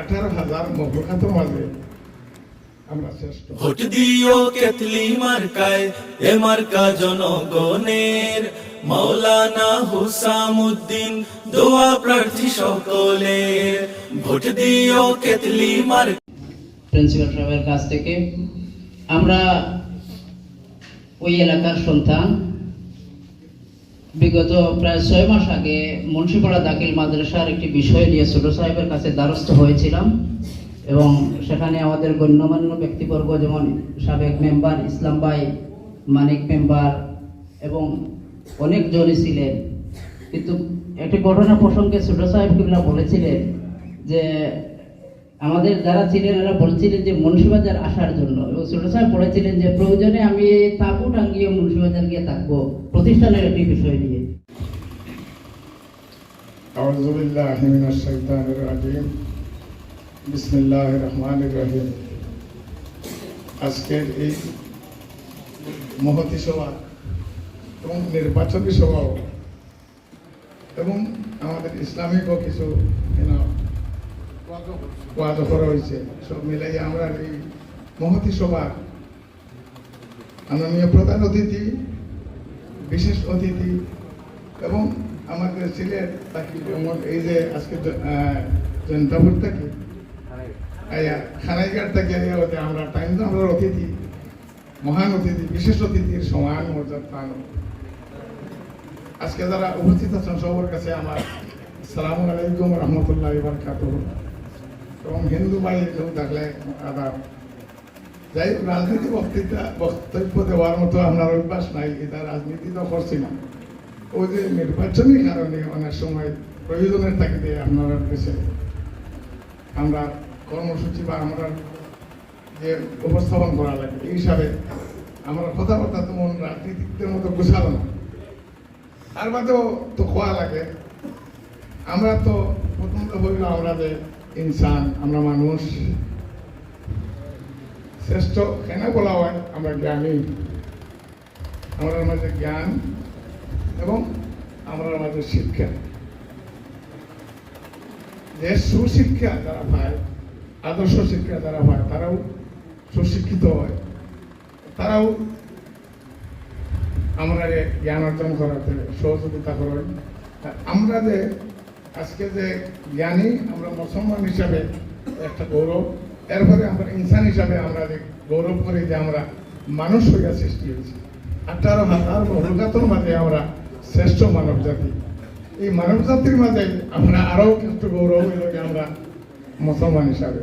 আঠারো হাজার মহলাতের মাঝে আমরা শ্রেষ্ঠ। ভোট দিও কেতলি মার্কায় এ মার্কা জনগণের। মাওলানা হুসামুদ্দিন দোয়া প্রার্থী সকলের। ভোট দিও কেতলি মার প্রিন্সিপাল সাহেবের কাছ থেকে আমরা ওই এলাকার সন্তান বিগত প্রায় ছয় মাস আগে মুন্সিপাড়া দাখিল মাদ্রাসার একটি বিষয় নিয়ে ছোট সাহেবের কাছে দ্বারস্থ হয়েছিলাম এবং সেখানে আমাদের গণ্যমান্য ব্যক্তিবর্গ যেমন সাবেক মেম্বার ইসলাম ভাই, মানিক মেম্বার এবং অনেক অনেকজনই ছিলেন। কিন্তু একটি ঘটনা প্রসঙ্গে ছোট সাহেব কিবলা বলেছিলেন যে আমাদের যারা ছিলেন এরা বলছিলেন যে মুন্সিবাজার আসার জন্য এবং ছোট সাহেব বলেছিলেন যে প্রয়োজনে আমি তাবু টাঙ্গিয়ে মুন্সিবাজার গিয়ে থাকবো প্রতিষ্ঠানের একটি বিষয় নিয়ে أعوذ بالله من الشيطان الرجيم بسم الله الرحمن الرحيم আজকের এই মহতি সভা এবং নির্বাচনী সভাও এবং আমাদের ইসলামিকও কিছু you করা হয়েছে সব মিলাই আমরা এই মহতি সভা মাননীয় প্রধান অতিথি বিশেষ অতিথি এবং আমাদের সিলেট তাকি যেমন এই যে আজকে জনতাপুর থেকে, আয়া খানাইঘাট থেকে আয়া আমরা টাইম তো আমরা অতিথি, মহান অতিথি, বিশেষ অতিথির সমান মর্যাদা পান। আজকে যারা উপস্থিত আছেন সবার কাছে আমার সালাম আলাইকুম রহমতুল্লাহ বারকাত এবং হিন্দু ভাই কেউ থাকলে আদাব যাই হোক, রাজনীতি বক্তৃতা বক্তব্য দেওয়ার মতো আপনার অভ্যাস নাই এটা রাজনীতি তো করছি না। ওই যে নির্বাচনী কারণে অনেক সময় প্রয়োজনের তাগিদে আপনারা দেশে আমরা কর্মসূচি বা আমরা যে উপস্থাপন করা লাগে এই হিসাবে আমরা কথাবার্তা তেমন রাজনীতিকদের মতো গুছালো না। তার বাদেও তো খোয়া লাগে আমরা তো প্রথমত হইল আমরা ইনসান, আমরা মানুষ। শ্রেষ্ঠ কেন বলা হয়? আমরা জ্ঞানী। আমাদের মাঝে জ্ঞান এবং আমাদের মাঝে শিক্ষা। যে সুশিক্ষা যারা পায়, আদর্শ শিক্ষা যারা পায়, তারাও সুশিক্ষিত হয়। তারাও আমরা জ্ঞান অর্জন করাতে সহযোগিতা করেন আমরা যে আজকে যে জ্ঞানী আমরা মুসলমান হিসাবে একটা গৌরব, এরপরে আমরা ইনসান হিসাবে আমরা যে গৌরব করি যে আমরা মানুষ হইয়া সৃষ্টি হয়েছি। আঠারো হাজার বহুগাতর মাঝে আমরা শ্রেষ্ঠ মানব জাতি। এই মানব জাতির মাঝে আমরা আরও কিছু গৌরব হইল আমরা মুসলমান হিসাবে।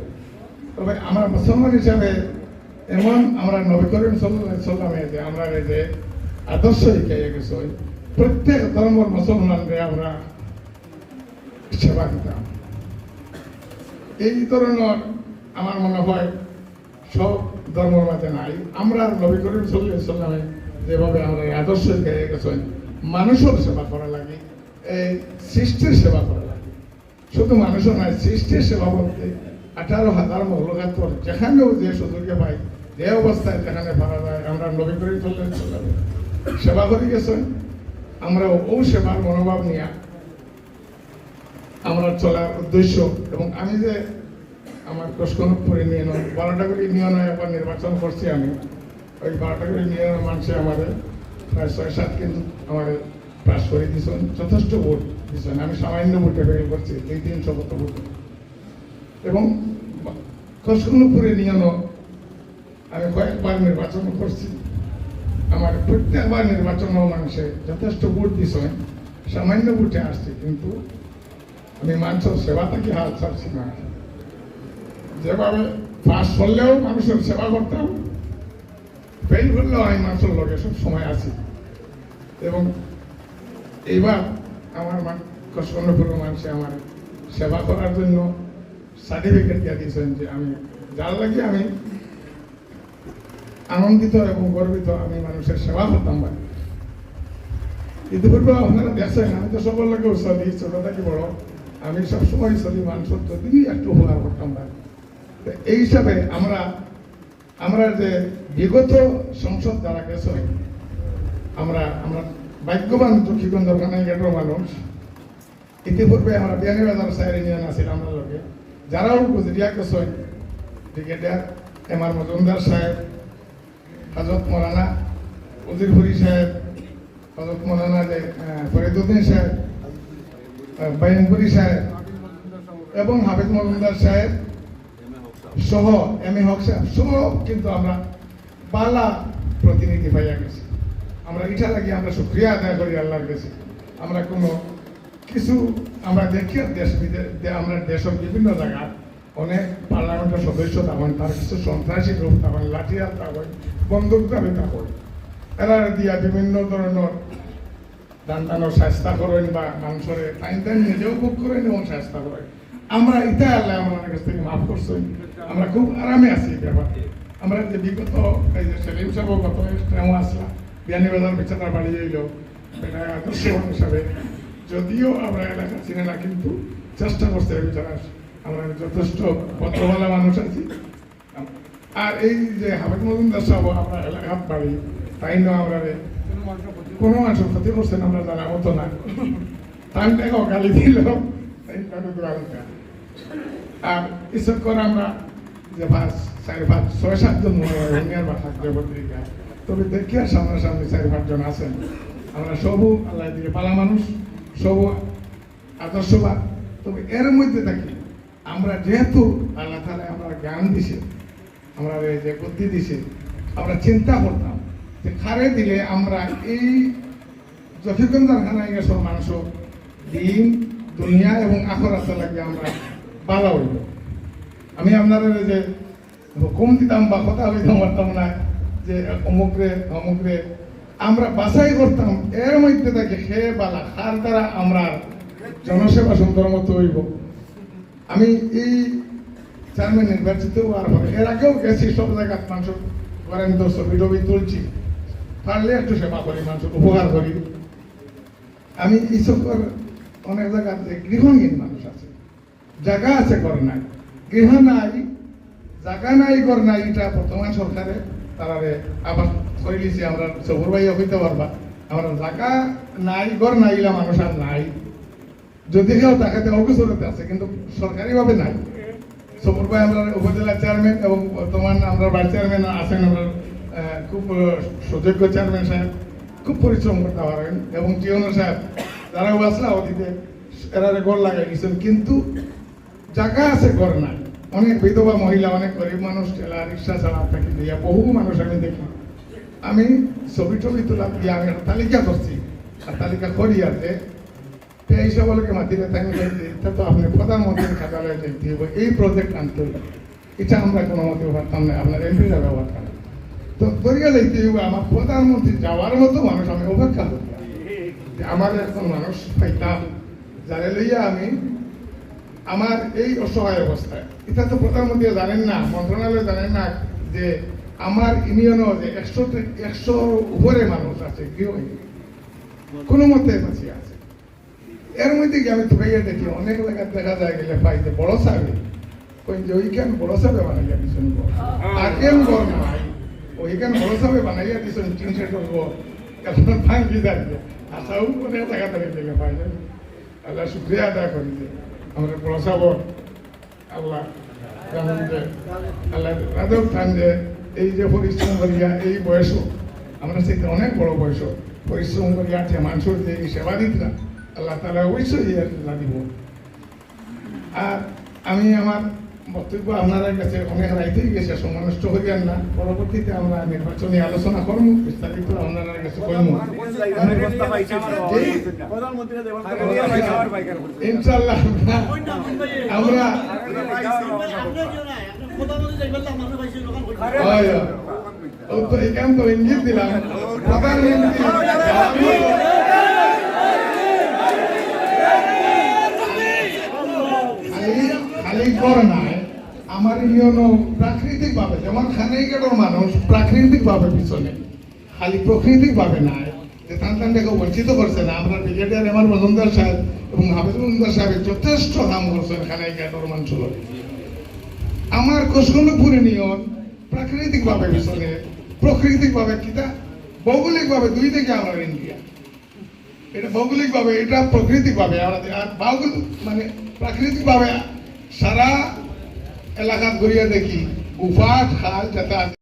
তবে আমরা মুসলমান হিসাবে এমন আমরা নবী করিম যে আমরা যে আদর্শ শিখাইয়া গেছে, প্রত্যেক ধর্মের মুসলমানরে আমরা সেবা দিতাম। এই ধরনের আমার মনে হয় সব ধর্মের মাঝে নাই। আমরা নবী করিম সাল্লামে যেভাবে আমরা আদর্শ শিখাইয়া গেছেন, মানুষের সেবা করা লাগে, এই সৃষ্টির সেবা করা লাগে। শুধু মানুষও নয়, সৃষ্টির সেবা বলতে আঠারো হাজার মহলগাতর, যেখানেও যে সুযোগে পাই যে অবস্থায় যেখানে পাওয়া যায়। আমরা নবী করিম সাল্লাম সেবা করে গেছেন। আমরা ও সেবার মনোভাব নিয়ে আমরা চলার উদ্দেশ্য এবং আমি যে আমার কোষকনকপুরে নিয়ে নয় বারোটা করে নিয়ে নয় একবার নির্বাচন করছি আমি। ওই বারোটা করে নিয়ে মানুষে আমাদের প্রায় ছয় সাত কিন্তু আমার পাস করে দিয়েছেন, যথেষ্ট ভোট দিয়েছেন। আমি সামান্য ভোটে বের করছি দুই তিনশো কত ভোট। এবং কোষকনকপুরে নিয়ে আমি কয়েকবার নির্বাচন করছি। আমার প্রত্যেকবার নির্বাচন মানুষে যথেষ্ট ভোট দিয়েছেন, সামান্য ভোটে আসছে, কিন্তু মানুষের সেবা থেকে হাত ছাড়ছি না। যেভাবে পাস করলেও মানুষের সেবা করতাম ফেল করলেও আমি মানুষের লোকে সব সময় আছি। এবং এইবার আমার কষ্টপুরের মানুষে আমার সেবা করার জন্য সার্টিফিকেট দিয়ে দিয়েছেন যে আমি, যার লাগে আমি আনন্দিত এবং গর্বিত আমি মানুষের সেবা করতাম ভাই। ইতিপূর্বে আপনারা দেখছেন, আমি তো সবার লোকেও চলি ছোট থাকি বড়? আমি সবসময় চলি মানুষের যদি একটু উপকার করতাম তো এই হিসাবে আমরা আমরা যে বিগত সংসদ দ্বারা গেছে আমরা আমরা ভাগ্যবান চক্ষিগঞ্জ কানাইঘাটের মানুষ। ইতিপূর্বে আমরা বিয়ানীবাজার সাইড ইউনিয়ন আছিল আমরা লোকে। যারাও গুজরিয়া গেছেন, ব্রিগেডিয়ার এম আর মজুমদার সাহেব, হজরত মৌলানা উজিরপুরি সাহেব, হজরত মৌলানা যে ফরিদুদ্দিন সাহেব আহ, বাইনপুরি সাহেব এবং হাফিজ মজুমদার সাহেব সহ এম এ হক সাহেব সব কিন্তু আমরা বালা প্রতিনিধি পাইয়া গেছি। আমরা ইটা লাগি আমরা সুক্রিয়া আদায় করি আল্লাহর কাছে। আমরা কোনো কিছু আমরা দেখি দেশ বিদেশ আমরা দেশের বিভিন্ন জায়গা অনেক পার্লামেন্টের সদস্য থাকেন তার কিছু সন্ত্রাসী গ্রুপ থাকেন লাঠিয়াল থাকেন বন্দুকধারী থাকেন এরা দিয়া বিভিন্ন ধরনের দান টানোর চেষ্টা করেন বা মানুষের টাইম টাইম নিজেও ভোগ করেন এবং চেষ্টা করেন। আমরা ইটা আল্লাহ আমাদের কাছ থেকে মাফ করছেন আমরা খুব আরামে আছি ব্যাপারে। আমরা যে বিগত এই যে সেলিম সাহেব গত আসলা বিয়ানীবাজার বিছানা বাড়ি এলো। এটা হিসাবে যদিও আমরা এলাকা চিনি না, কিন্তু চেষ্টা করছে বিচারা আমরা যথেষ্ট পত্রওয়ালা মানুষ আছি। আর এই যে হাবিব মজুমদার সাহেব আমরা এলাকার বাড়ি, তাই না আমরা কোনো মানুষের ক্ষতি করছেন আমরা জানা মতো না। টাইমটাকে গালি দিল আর ইসব করে আমরা যে পাঁচ, চারি, পাঁচ, ছয় সাতজন মনে বা থাকবে পত্রিকা তবে দেখি আর সামনাসামনি চারি পাঁচজন আছেন। আমরা সবু আল্লাহ দিয়ে পালা মানুষ, সবু আদর্শবাদ তবে এর মধ্যে থাকি, আমরা যেহেতু আল্লাহ তালা আমরা জ্ঞান দিছে, আমরা যে বুদ্ধি দিছে, আমরা চিন্তা করতাম। খারে দিলে আমরা এই জফিগঞ্জার খানায় গেছে মানুষ দিন, দুনিয়া এবং আখরাত লাগে আমরা বালা হইব। আমি আপনার যে হুকুম দিতাম বা কথা হইতাম পারতাম না যে অমুকরে অমুকরে আমরা বাছাই করতাম, এর মধ্যে থাকে সে বালা খার দ্বারা আমরা জনসেবা সুন্দর মতো হইব। আমি এই চেয়ারম্যান নির্বাচিত হওয়ার পরে, এর আগেও গেছি সব জায়গায় মানুষ করেন ছবি টবি তুলছি। পারলে একটু সেবা করি মানুষ উপকার করি। আমি ঈশ্বর অনেক গৃহহীন মানুষ আছে, জায়গা আছে ঘর নাই, গৃহ নাই, জায়গা নাই, ঘর নাই, এটা বর্তমান সরকারে তারারে আবার করে আমরা সবর ভাই হইতে পারবা আমরা জায়গা নাই, ঘর নাই মানুষ আর নাই। যদি কেউ দেখাতে অগ্রসরতে আছে, কিন্তু সরকারিভাবে নাই। সবর ভাই আমরা উপজেলা চেয়ারম্যান এবং বর্তমান আমরা ভাইস চেয়ারম্যান আছেন, আমরা খুব সুযোগ্য চেয়ারম্যান সাহেব খুব পরিশ্রম করতে পারেন এবং জিওনো সাহেব যারা আসলা অতীতে এরা গড় লাগাই দিয়েছেন। কিন্তু জায়গা আছে ঘর না অনেক বিধবা মহিলা, অনেক গরিব মানুষ, ঠেলা, রিক্সা চালা থাকি দিয়া বহু মানুষ আমি দেখি। আমি ছবি টবি তোলা দিয়ে আমি একটা তালিকা করছি। আর তালিকা করি যে এই সকলকে মাতিলে তাই এটা তো আপনি প্রধানমন্ত্রীর দেখতে হবে। এই প্রজেক্ট আনতে এটা আমরা কোনো মতে পারতাম না। আপনার এমপিরা ব্যবহার করেন তো দরিয়া যাইতে হবে আমার প্রধানমন্ত্রী যাওয়ার মতো মানুষ আমি অপেক্ষা যে আমার একজন মানুষ পাইতাম, যারে লইয়া আমি আমার এই অসহায় অবস্থায়। এটা তো প্রধানমন্ত্রী জানেন না, মন্ত্রণালয় জানেন না যে আমার ইউনিয়নও যে একশো একশো উপরে মানুষ আছে গৃহহীন কোনো মতে বাঁচিয়ে আছে। এর মধ্যে কি আমি তুকাইয়া দেখি, অনেক জায়গায় দেখা যায় গেলে পাই যে বড় সাহেব, কই যে বড় সাহেব বানাইয়া দিছেন গো। আর ঘর নাই। ওইখান সাহেব বানাইয়া দিছেন তিন সেটের ঘর এখন ভাঙ্গি দাঁড়িয়ে আশাও অনেক জায়গা দাঁড়িয়ে গেলে পাই যায় আল্লাহ শুক্রিয়া আদায় করি যে আমরা সাহেব আল্লাহ আল্লাহ রাজব খান যে এই যে পরিশ্রম করিয়া এই বয়সও আমরা সেই অনেক বড় বয়স পরিশ্রম করিয়া আছে মানুষের যে সেবা দিতরা আল্লাহ তালা অবশ্যই দিব। আর আমি আমার বক্তব্য আপনার কাছে অনেক রাইতেই গেছে সময় নষ্ট করিয়ান না। পরবর্তীতে আমরা নির্বাচনী আলোচনা করব বিস্তারিত আপনার কাছে কইমু ইনশাল্লাহ আমরা। ও তো এখান তো ইঙ্গিত দিলাম। প্রধানমন্ত্রী খালি খালি আমার ইউনো প্রাকৃতিক ভাবে যেমন খানাইগেটের মানুষ প্রাকৃতিক ভাবে পিছনে, খালি প্রাকৃতিক ভাবে নাই। যে থেকে বঞ্চিত করছে না, আমরা ব্রিগেডিয়ার এম আর মজুমদার সাহেব এবং হাফিজ মজুমদার সাহেব যথেষ্ট নাম করছেন খানাইঘাটের মানুষের আমার কসমপুর ইউনিয়ন প্রাকৃতিক ভাবে পিছনে প্রাকৃতিক ভাবে কিতা? ভৌগোলিক ভাবে দুই থেকে আমরা ইন্ডিয়া। এটা ভৌগোলিক ভাবে এটা প্রাকৃতিক ভাবে আমরা আর ভৌগোলিক মানে প্রাকৃতিক ভাবে সারা এলাকাত ঘুরিয়ে দেখি উফাট খাল যাতে আছে